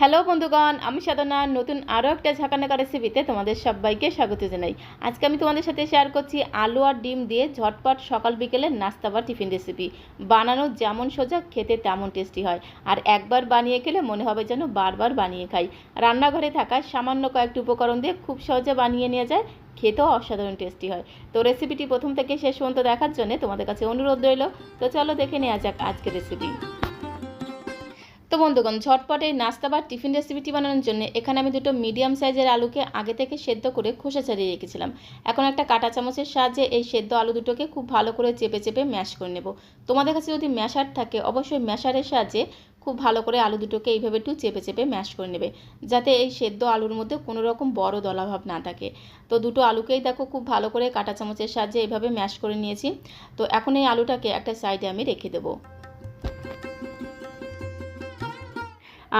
Hello বন্ধুগণ, আমি সাধনা, নতুন আরও একটা ঝাঁকানাকা রেসিপিতে তোমাদের সবাইকে স্বাগত জানাই। আজকে আমি তোমাদের সাথে শেয়ার করছি আলু আর ডিম দিয়ে ঝটপট সকাল বিকেলের নাস্তা বা টিফিন রেসিপি বানানো যেমন সোজা, খেতে তেমন টেস্টি হয়। আর একবার বানিয়ে খেলে মনে হবে যেন বারবার বানিয়ে খাই। রান্নাঘরে থাকা সামান্য কয়েকটি উপকরণ দিয়ে খুব সহজে বানিয়ে নেওয়া যায়, খেতেও অসাধারণ টেস্টি হয়। তো রেসিপিটি প্রথম থেকে শেষ পর্যন্ত দেখার জন্য তোমাদের কাছে অনুরোধ রইল। তো চলো দেখে নেওয়া যাক আজকের রেসিপি তো বন্ধুগণ, ঝটপট এই নাস্তা বা টিফিন রেসিপিটি বানানোর জন্য এখানে আমি দুটো মিডিয়াম সাইজের আলুকে আগে থেকে সেদ্ধ করে খোসা ছাড়িয়ে রেখেছিলাম। এখন একটা কাঁটা চামচের সাহায্যে এই সেদ্ধ আলু দুটোকে খুব ভালো করে চেপে চেপে ম্যাশ করে নেব। তোমাদের কাছে যদি ম্যাশার থাকে, অবশ্যই ম্যাশারের সাহায্যে খুব ভালো করে আলু দুটোকে এইভাবে একটু চেপে চেপে ম্যাশ করে নেবে, যাতে এই সেদ্ধ আলুর মধ্যে কোনো রকম বড় দলাভাব না থাকে। তো দুটো আলুকেই দেখো খুব ভালো করে কাঁটা চামচের সাহায্যে এইভাবে ম্যাশ করে নিয়েছি। তো এখন এই আলুটাকে একটা সাইডে আমি রেখে দেবো।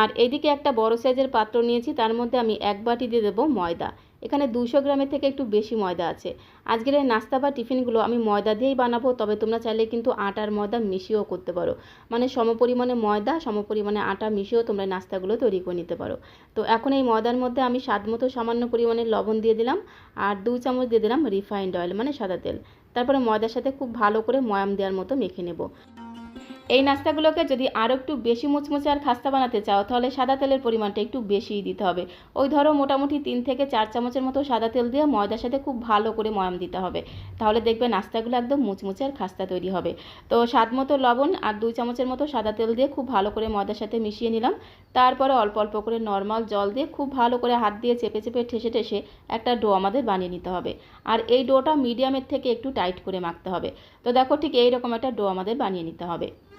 আর এইদিকে একটা বড় সাইজের পাত্র নিয়েছি, তার মধ্যে আমি এক বাটি দিয়ে দেবো ময়দা। এখানে দুশো গ্রামের থেকে একটু বেশি ময়দা আছে। আজকের এই নাস্তা বা টিফিনগুলো আমি ময়দা দিয়েই বানাবো, তবে তোমরা চাইলে কিন্তু আটার ময়দা মিশিয়েও করতে পারো। মানে সমপরিমাণে ময়দা, সমপরিমাণে আটা মিশিয়েও তোমরা নাস্তাগুলো তৈরি করে নিতে পারো। তো এখন এই ময়দার মধ্যে আমি স্বাদ মতো সামান্য পরিমাণে লবণ দিয়ে দিলাম আর দু চামচ দিয়ে দিলাম রিফাইন্ড অয়েল মানে সাদা তেল। তারপরে ময়দার সাথে খুব ভালো করে ময়াম দেওয়ার মতো মেখে নেব। এই নাস্তাগুলোকে যদি আরও একটু বেশি মুচমুচে আর খাস্তা বানাতে চাও, তাহলে সাদা তেলের পরিমাণটা একটু বেশিই দিতে হবে। ওই ধরো মোটামুটি তিন থেকে চার চামচের মতো সাদা তেল দিয়ে ময়দার সাথে খুব ভালো করে ময়াম দিতে হবে। তাহলে দেখবে নাস্তাগুলো একদম মুচমুচে আর খাস্তা তৈরি হবে। তো স্বাদ মতো লবণ আর দুই চামচের মতো সাদা তেল দিয়ে খুব ভালো করে ময়দার সাথে মিশিয়ে নিলাম। তারপরে অল্প অল্প করে নর্মাল জল দিয়ে খুব ভালো করে হাত দিয়ে চেপে চেপে ঠেসে ঠেসে একটা ডো আমাদের বানিয়ে নিতে হবে। আর এই ডোটা মিডিয়ামের থেকে একটু টাইট করে মাখতে হবে। তো দেখো ঠিক এইরকম একটা ডো আমাদের বানিয়ে নিতে হবে।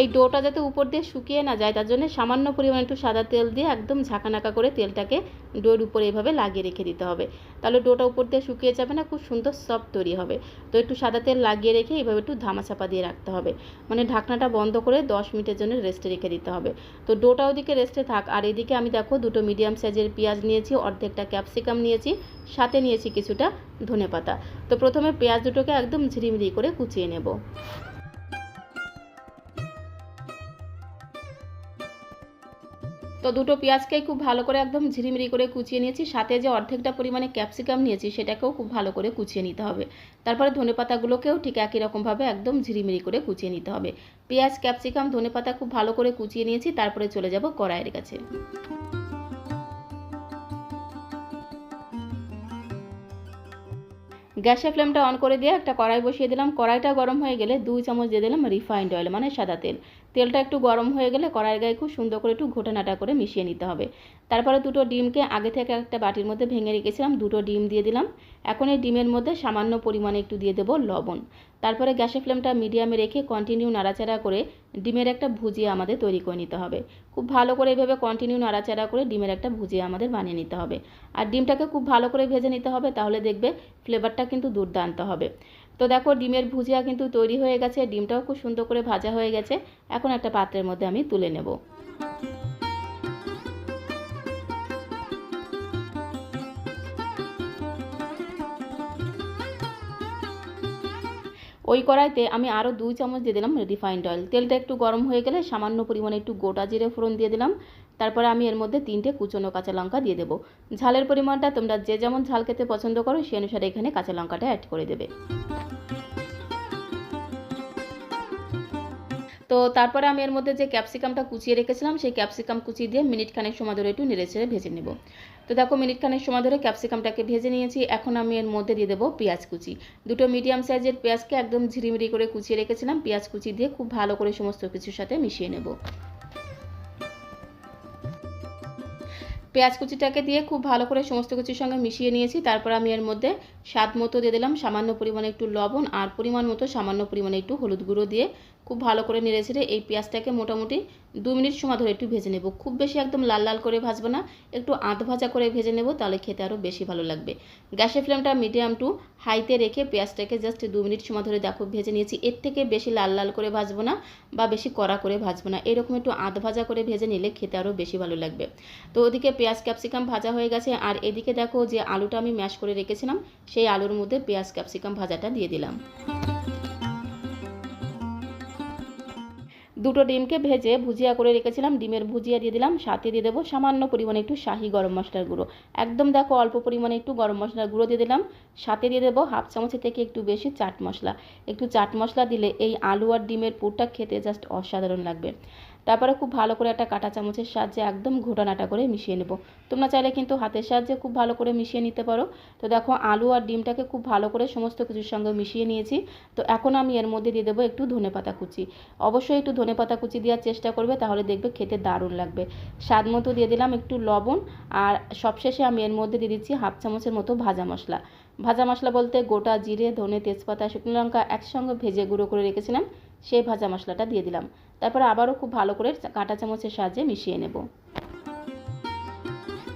এই ডোটা যাতে উপর দিয়ে শুকিয়ে না যায়, তার জন্য সামান্য পরিমাণে একটু সাদা তেল দিয়ে একদম ঝাঁকানাকা করে তেলটাকে ডোর উপরে এভাবে লাগিয়ে রেখে দিতে হবে। তাহলে ডোটা উপর দিয়ে শুকিয়ে যাবে না, খুব সুন্দর সফট তৈরি হবে। তো একটু সাদা তেল লাগিয়ে রেখে এইভাবে একটু ধামাচাপা দিয়ে রাখতে হবে। মানে ঢাকনাটা বন্ধ করে দশ মিনিটের জন্য রেস্টে রেখে দিতে হবে। তো ডোটা ওদিকে রেস্টে থাক। আর এদিকে আমি দেখো দুটো মিডিয়াম সাইজের পেঁয়াজ নিয়েছি, অর্ধেকটা ক্যাপসিকাম নিয়েছি, সাথে নিয়েছি কিছুটা ধনে পাতা তো প্রথমে পেঁয়াজ দুটোকে একদম ঝিরিমিরি করে কুচিয়ে নেব। তো দুটো পেঁয়াজকেই খুব ভালো করে একদম ঝিরিমিরি করে কুচিয়ে নিয়েছি। সাথে যে অর্ধেকটা পরিমাণে ক্যাপসিকাম নিয়েছি, সেটাকেও খুব ভালো করে কুচিয়ে নিতে হবে। তারপরে ধনে পাতাগুলোকেও ঠিক একই রকমভাবে একদম ঝিরিমিরি করে কুচিয়ে নিতে হবে। পেঁয়াজ, ক্যাপসিকাম ধনে পাতা খুব ভালো করে কুচিয়ে নিয়েছি, তারপরে চলে যাব কড়াইয়ের কাছে। গ্যাসের ফ্লেমটা অন করে দিয়ে একটা কড়াই বসিয়ে দিলাম। কড়াইটা গরম হয়ে গেলে দুই চামচ দিয়ে দিলাম রিফাইন্ড অয়েল মানে সাদা তেল। তেলটা একটু গরম হয়ে গেলে কড়াইয়ের গায়ে খুব সুন্দর করে একটু ঘোটানাটা করে মিশিয়ে নিতে হবে। তারপরে দুটো ডিমকে আগে থেকে একটা বাটির মধ্যে ভেঙে রেখেছিলাম, দুটো ডিম দিয়ে দিলাম। এখন এই ডিমের মধ্যে সামান্য পরিমাণে একটু দিয়ে দেবো লবণ। তারপরে গ্যাসের ফ্লেমটা মিডিয়ামে রেখে কন্টিনিউ নাড়াচাড়া করে ডিমের একটা ভুজিয়া আমাদের তৈরি করে নিতে হবে। খুব ভালো করে এইভাবে কন্টিনিউ নাড়াচাড়া করে ডিমের একটা ভুজিয়া আমাদের বানিয়ে নিতে হবে। আর ডিমটাকে খুব ভালো করে ভেজে নিতে হবে, তাহলে দেখবে ফ্লেভারটা কিন্তু দুর্দান্ত হবে। তো দেখো ডিমের ভুজিয়া কিন্তু তৈরি হয়ে গেছে। ডিমটাও খুব সুন্দর করে ভাজা হয়ে গেছে। এখন একটা পাত্রের মধ্যে আমি তুলে নেব। ওই কড়াইতে আমি আরও দুই চামচ দিয়ে দিলাম রিফাইন্ড অয়েল তেলটা একটু গরম হয়ে গেলে সামান্য পরিমাণে একটু গোটা জিরে ফোড়ন দিয়ে দিলাম। তারপরে আমি এর মধ্যে তিনটে কুচনো কাঁচা লঙ্কা দিয়ে দেবো। ঝালের পরিমাণটা তোমরা যে যেমন ঝাল খেতে পছন্দ করো সে অনুসারে এখানে কাঁচা লঙ্কাটা অ্যাড করে দেবে। তো তারপরে আমি এর মধ্যে যে ক্যাপসিকামটা কুচিয়ে রেখেছিলাম, সেই ক্যাপসিকাম কুচি দিয়ে মিনিট খানেক সময় ধরে একটু নেড়ে ছেড়ে ভেজে নেব। তো দেখো, মিনিট খানেক সময় ধরে ক্যাপসিকামটাকে ভেজে নিয়েছি। এখন আমি এর মধ্যে দিয়ে দেবো পেঁয়াজ কুচি। দুটো মিডিয়াম সাইজের পেঁয়াজকে একদম ঝিরিমিরি করে কুচিয়ে রেখেছিলাম। পেঁয়াজ কুচি দিয়ে খুব ভালো করে সমস্ত কিছুর সাথে মিশিয়ে নেব। পেঁয়াজ কুচিটাকে দিয়ে খুব ভালো করে সমস্ত কিছুর সঙ্গে মিশিয়ে নিয়েছি। তারপর আমি এর মধ্যে স্বাদ মতো দিয়ে দিলাম। সামান্য পরিমাণে একটু লবণ আর পরিমাণ মতো সামান্য পরিমাণে একটু হলুদ গুঁড়ো দিয়ে খুব ভালো করে নেড়ে ছেড়ে এই পেঁয়াজটাকে মোটামুটি দু মিনিট সময় ধরে একটু ভেজে নেব। খুব বেশি একদম লাল লাল করে ভাজবো না, একটু আধ ভাজা করে ভেজে নেব, তাহলে খেতে আরও বেশি ভালো লাগবে। গ্যাসের ফ্লেমটা মিডিয়াম টু হাইতে রেখে পেঁয়াজটাকে জাস্ট দু মিনিট সময় ধরে দেখো, ভেজে নিয়েছি। এর থেকে বেশি লাল লাল করে ভাজবো না বা বেশি কড়া করে ভাজবো না। এরকম একটু আধ ভাজা করে ভেজে নিলে খেতে আরও বেশি ভালো লাগবে। তো ওদিকে পেঁয়াজ ক্যাপসিকাম ভাজা হয়ে গেছে। আর এদিকে দেখো যে আলুটা আমি ম্যাশ করে রেখেছিলাম, সেই আলুর মধ্যে পেঁয়াজ ক্যাপসিকাম ভাজাটা দিয়ে দিলাম। দুটো ডিমকে ভেজে ভুজিয়া করে রেখেছিলাম। ডিমের ভুজিয়া দিয়ে দিলাম, সাথে দিয়ে দেবো সামান্য পরিমাণে একটু শাহি গরম মশলার গুঁড়ো। একদম দেখো অল্প পরিমাণে একটু গরম মশলার গুঁড়ো দিয়ে দিলাম। সাথে দিয়ে দেবো হাফ চামচের থেকে একটু বেশি চাট মশলা। একটু চাট মশলা দিলে এই আলু আর ডিমের পুরটা খেতে জাস্ট অসাধারণ লাগবে। তারপরে খুব ভালো করে একটা কাঁটা চামচের সাহায্যে একদম ঘোটানাটা করে মিশিয়ে নেব। তোমরা চাইলে কিন্তু হাতের সাহায্যে খুব ভালো করে মিশিয়ে নিতে পারো। তো দেখো আলু আর ডিমটাকে খুব ভালো করে সমস্ত কিছুর সঙ্গে মিশিয়ে নিয়েছি। তো এখন আমি এর মধ্যে দিয়ে দেবো একটু ধনে পাতা কুচি। অবশ্যই একটু ধনে পাতা কুচি দেওয়ার চেষ্টা করবে, তাহলে দেখবে খেতে দারুণ লাগবে। স্বাদ মতো দিয়ে দিলাম একটু লবণ, আর সবশেষে আমি এর মধ্যে দিয়ে দিচ্ছি হাফ চামচের মতো ভাজা মশলা। ভাজা মশলা বলতে গোটা জিরে, ধনে, তেজপাতা, শুকনো লঙ্কা একসঙ্গে ভেজে গুঁড়ো করে রেখেছিলাম, সেই ভাজা মশলাটা দিয়ে দিলাম। তারপর আবারও খুব ভালো করে কাঁটা চামচের সাহায্যে মিশিয়ে নেব।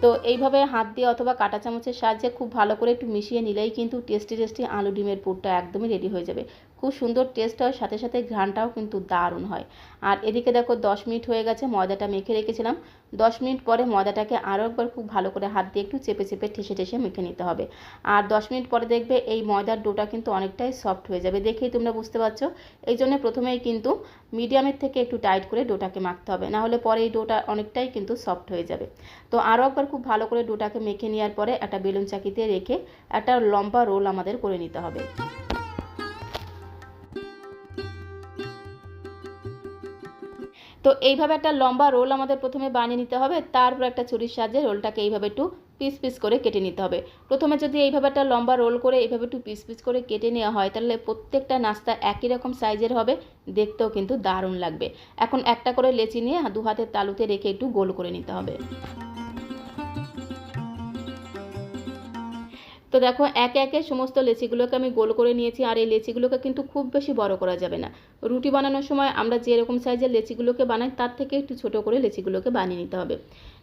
তো এইভাবে হাত দিয়ে অথবা কাঁটা চামচের সাহায্যে খুব ভালো করে একটু মিশিয়ে নিলেই কিন্তু টেস্টি টেস্টি আলু ডিমের পুরটা একদমই রেডি হয়ে যাবে। খুব সুন্দর টেস্ট হয়, সাথে সাথে ঘ্রাণটাও কিন্তু দারুণ হয়। আর এদিকে দেখো দশ মিনিট হয়ে গেছে, ময়দাটা মেখে রেখেছিলাম। দশ মিনিট পরে ময়দাটাকে আরও একবার খুব ভালো করে হাত দিয়ে একটু চেপে চেপে ঠেসে ঠেসে মেখে নিতে হবে। আর দশ মিনিট পরে দেখবে এই ময়দার ডোটা কিন্তু অনেকটাই সফট হয়ে যাবে, দেখেই তোমরা বুঝতে পারছ। এই জন্য প্রথমেই কিন্তু মিডিয়ামের থেকে একটু টাইট করে ডোটাকে মাখতে হবে, না হলে পরে এই ডোটা অনেকটাই কিন্তু সফট হয়ে যাবে। তো আরও একবার খুব ভালো করে ডোটাকে মেখে নেওয়ার পরে একটা বেলুন চাকিতে রেখে একটা লম্বা রোল আমাদের করে নিতে হবে। তো এইভাবে একটা লম্বা রোল আমাদের প্রথমে বানিয়ে নিতে হবে, তারপর একটা ছুরির সাহায্যে রোলটাকে এইভাবে একটু পিস পিস করে কেটে নিতে হবে। প্রথমে যদি এইভাবে একটা লম্বা রোল করে এইভাবে একটু পিস পিস করে কেটে নেওয়া হয়, তাহলে প্রত্যেকটা নাস্তা একই রকম সাইজের হবে, দেখতেও কিন্তু দারুণ লাগবে। এখন একটা করে লেচি নিয়ে দু হাতের তালুতে রেখে একটু গোল করে নিতে হবে। তো দেখো, একে একে সমস্ত লেচিগুলোকে আমি গোল করে নিয়েছি, আর এই লেচিগুলোকে কিন্তু খুব বেশি বড় করা যাবে না। রুটি বানানোর সময় আমরা যেরকম সাইজের লেচিগুলোকে বানাই, তার থেকে একটু ছোট করে লেচিগুলোকে বানিয়ে নিতে হবে।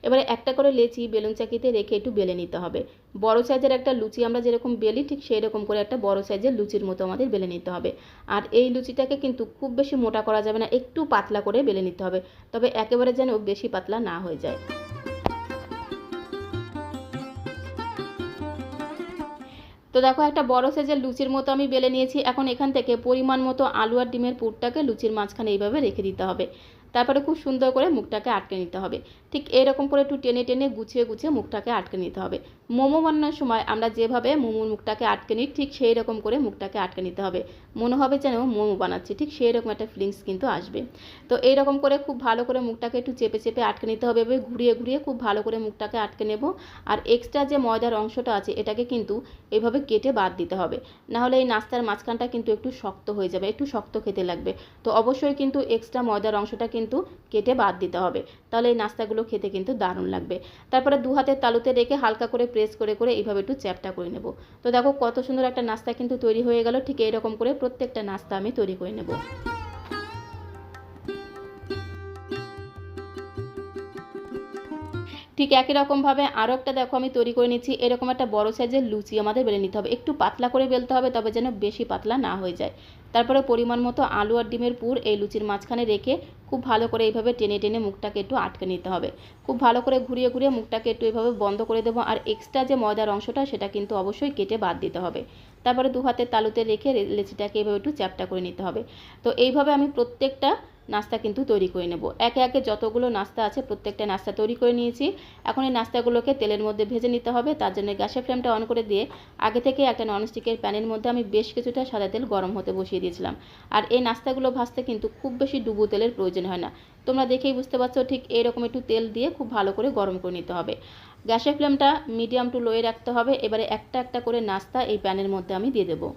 এবারে একটা করে লেচি বেলুন চাকিতে রেখে একটু বেলে নিতে হবে। বড় সাইজের একটা লুচি আমরা যেরকম বেলি, ঠিক সেই রকম করে একটা বড় সাইজের লুচির মতো আমাদের বেলে নিতে হবে। আর এই লুচিটাকে কিন্তু খুব বেশি মোটা করা যাবে না, একটু পাতলা করে বেলে নিতে হবে, তবে একেবারে যেন বেশি পাতলা না হয়ে যায়। তো দেখো, একটা বড় সাইজের লুচির মতো আমি বেলে নিয়েছি। এখন এখান থেকে পরিমাণ মতো আলু আর ডিমের পুরটাকে লুচির মাঝখানে এইভাবে রেখে দিতে হবে। তারপরে খুব সুন্দর করে মুখটাকে আটকে নিতে হবে। ঠিক এরকম করে একটু টেনে টেনে গুছিয়ে গুছিয়ে মুখটাকে আটকে নিতে হবে। মোমো বানানোর সময় আমরা যেভাবে মোমোর মুখটাকে আটকে নিই, ঠিক সেই রকম করে মুখটাকে আটকে নিতে হবে। মনে হবে যেন মোমো বানাচ্ছি, ঠিক সেই রকম একটা ফিলিংস কিন্তু আসবে। তো এইরকম করে খুব ভালো করে মুখটাকে একটু চেপে চেপে আটকে নিতে হবে এবার ঘুরিয়ে ঘুরিয়ে খুব ভালো করে মুখটাকে আটকে নেব। আর এক্সট্রা যে ময়দার অংশটা আছে, এটাকে কিন্তু এভাবে কেটে বাদ দিতে হবে। নাহলে এই নাস্তার মাঝখানটা কিন্তু একটু শক্ত হয়ে যাবে, একটু শক্ত খেতে লাগবে। তো অবশ্যই কিন্তু এক্সট্রা ময়দার অংশটা কিন্তু কেটে বাদ দিতে হবে। তাহলে এই নাস্তাগুলো খেতে কিন্তু দারুণ লাগবে। তারপরে দু হাতের তালুতে রেখে হালকা করে প্রেস করে করে এইভাবে একটু চ্যাপটা করে নেব। তো দেখো কত সুন্দর একটা নাস্তা কিন্তু তৈরি হয়ে গেল, ঠিক এরকম করে প্রত্যেকটা নাস্তা আমি তৈরি করে নেব। ঠিক একই রকমভাবে আরও একটা দেখো আমি তৈরি করে নিচ্ছি। এরকম একটা বড় সাইজের লুচি আমাদের বেলে নিতে হবে। একটু পাতলা করে বেলতে হবে, তবে যেন বেশি পাতলা না হয়ে যায়। তারপরে পরিমাণ মতো আলু আর ডিমের পুর এই লুচির মাঝখানে রেখে খুব ভালো করে এইভাবে টেনে টেনে মুখটাকে একটু আটকে নিতে হবে। খুব ভালো করে ঘুরিয়ে ঘুরিয়ে মুখটাকে একটু এভাবে বন্ধ করে দেবো আর এক্সট্রা যে ময়দার অংশটা সেটা কিন্তু অবশ্যই কেটে বাদ দিতে হবে। তারপরে দু হাতের তালুতে রেখে লেচিটাকে এভাবে একটু চ্যাপটা করে নিতে হবে। তো এইভাবে আমি প্রত্যেকটা নাস্তা কিন্তু তৈরি করে নেব। একে একে যতগুলো নাস্তা আছে, প্রত্যেকটা নাস্তা তৈরি করে নিয়েছি। এখন এই নাস্তাগুলোকে তেলের মধ্যে ভেজে নিতে হবে। তার জন্য গ্যাসের ফ্লেমটা অন করে দিয়ে আগে থেকে একটা ননস্টিকের প্যানের মধ্যে আমি বেশ কিছুটা সাদা তেল গরম হতে বসিয়ে দিয়েছিলাম। আর এই নাস্তাগুলো ভাজতে কিন্তু খুব বেশি ডুবো তেলের প্রয়োজন হয় না। তোমরা দেখেই বুঝতে পারছ ঠিক এরকম একটু তেল দিয়ে খুব ভালো করে গরম করে নিতে হবে। গ্যাসের ফ্লেমটা মিডিয়াম টু লোয়ে রাখতে হবে। এবারে একটা একটা করে নাস্তা এই প্যানের মধ্যে আমি দিয়ে দেবো।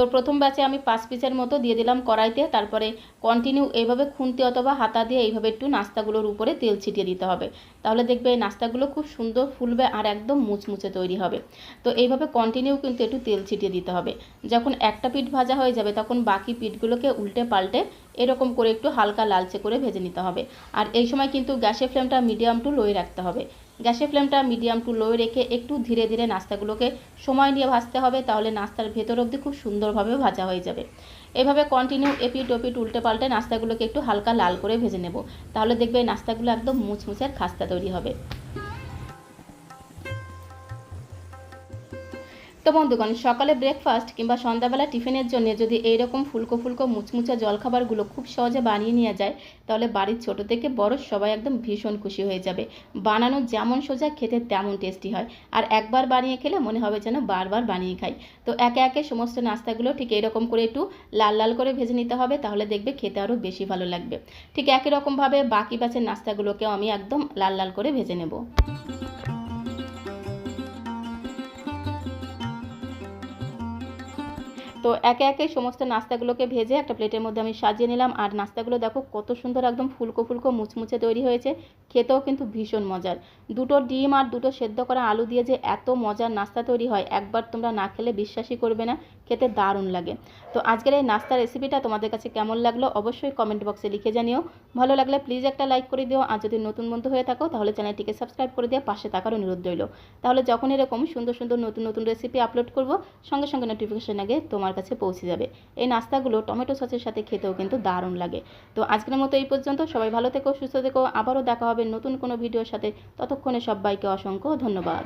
তো প্রথম ব্যাচে আমি পাঁচ পিসের মতো দিয়ে দিলাম কড়াইতে, তারপরে কন্টিনিউ এইভাবে খুন্তি অথবা হাতা দিয়ে এইভাবে একটু নাস্তাগুলোর উপরে তেল ছিটিয়ে দিতে হবে। তাহলে দেখবে এই নাস্তাগুলো খুব সুন্দর ফুলবে আর একদম মুচমুচে তৈরি হবে। তো এইভাবে কন্টিনিউ কিন্তু একটু তেল ছিটিয়ে দিতে হবে। যখন একটা পিঠ ভাজা হয়ে যাবে, তখন বাকি পিঠগুলোকে উল্টে পাল্টে এরকম করে একটু হালকা লালচে করে ভেজে নিতে হবে। আর এই সময় কিন্তু গ্যাসের ফ্লেমটা মিডিয়াম টু লোয়ে রাখতে হবে। গ্যাসের ফ্লেমটা মিডিয়াম টু লোয়ে রেখে একটু ধীরে ধীরে নাস্তাগুলোকে সময় নিয়ে ভাজতে হবে, তাহলে নাস্তার ভেতর অবধি খুব সুন্দরভাবে ভাজা হয়ে যাবে। এভাবে কন্টিনিউ এপিট ওপিট উল্টে পাল্টে নাস্তাগুলোকে একটু হালকা লাল করে ভেজে নেব, তাহলে দেখবে নাস্তাগুলো একদম মুচমুচে আর খাস্তা তৈরি হবে। তো বন্ধুগণ, সকালে ব্রেকফাস্ট কিংবা সন্ধ্যাবেলা টিফিনের জন্য যদি এইরকম ফুলকো ফুলকো মুচমুচা জলখাবারগুলো খুব সহজে বানিয়ে নেওয়া যায়, তাহলে বাড়ির ছোট থেকে বড় সবাই একদম ভীষণ খুশি হয়ে যাবে। বানানো যেমন সোজা, খেতে তেমন টেস্টি হয়। আর একবার বানিয়ে খেলে মনে হবে যেন বারবার বানিয়ে খাই। তো একে একে সমস্ত নাস্তাগুলো ঠিক এরকম করে একটু লাল লাল করে ভেজে নিতে হবে, তাহলে দেখবে খেতে আরও বেশি ভালো লাগবে। ঠিক একই রকমভাবে বাকি ব্যাচের নাস্তাগুলোকেও আমি একদম লাল লাল করে ভেজে নেব। তো একে একে সমস্ত নাস্তাগুলোকে ভেজে একটা প্লেটের মধ্যে আমি সাজিয়ে নিলাম। আর নাস্তাগুলো দেখো কত সুন্দর একদম ফুলকো ফুলকো মুচমুচে তৈরি হয়েছে। খেতেও কিন্তু ভীষণ মজার। দুটো ডিম আর দুটো সেদ্ধ করা আলু দিয়ে যে এত মজার নাস্তা তৈরি হয়, একবার তোমরা না খেলে বিশ্বাসই করবে না। খেতে দারুণ লাগে। তো আজকের এই নাস্তা রেসিপিটা তোমাদের কাছে কেমন লাগল অবশ্যই কমেন্ট বক্সে লিখে জানিও। ভালো লাগলে প্লিজ একটা লাইক করে দিও, আর যদি নতুন বন্ধু হয়ে থাকো তাহলে চ্যানেলটিকে সাবস্ক্রাইব করে দিয়ে পাশে থাকার অনুরোধ রইল। তাহলে যখন এরকম সুন্দর সুন্দর নতুন নতুন রেসিপি আপলোড করব, সঙ্গে সঙ্গে নোটিফিকেশন আগে তোমার কাছে পৌঁছে যাবে। এই নাস্তাগুলো টমেটো সসের সাথে খেতেও কিন্তু দারুণ লাগে। তো আজকের মতো এই পর্যন্ত, সবাই ভালো থেকো, সুস্থ থেকো, আবারও দেখা হবে নতুন কোনো ভিডিওর সাথে। ততক্ষণে সবাইকে অসংখ্য ধন্যবাদ।